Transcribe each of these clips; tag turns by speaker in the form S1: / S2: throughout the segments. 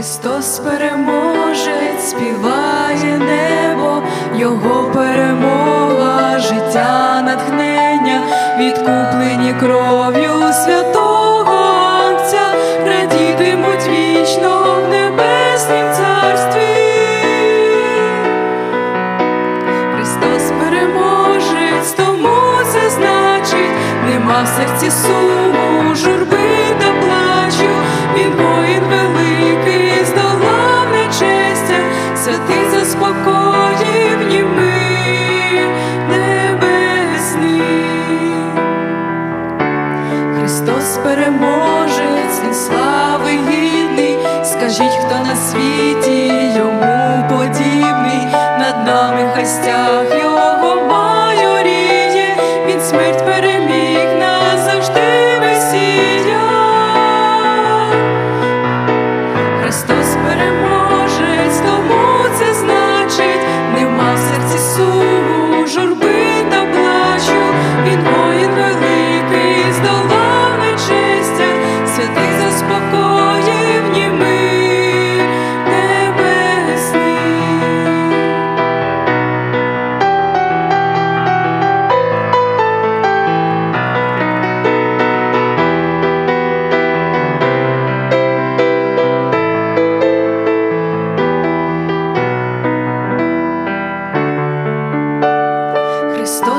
S1: Христос переможець, співає небо, Його перемога, життя, натхнення, відкуплені кров'ю святого Отця, радітимуть вічно в небеснім царстві. Христос переможець, тому значить, нема в серці суму, смерть переміг.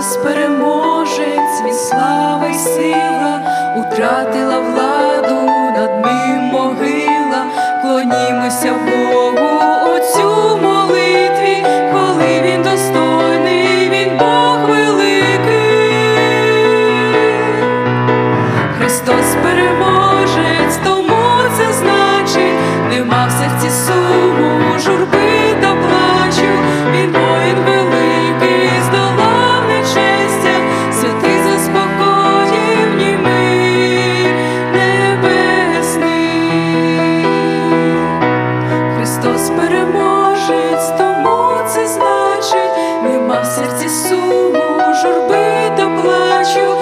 S1: нас переможець, від слави й сила утратила владу. Христос переможець, тому це значить, нема в серці суму, журби та плачу.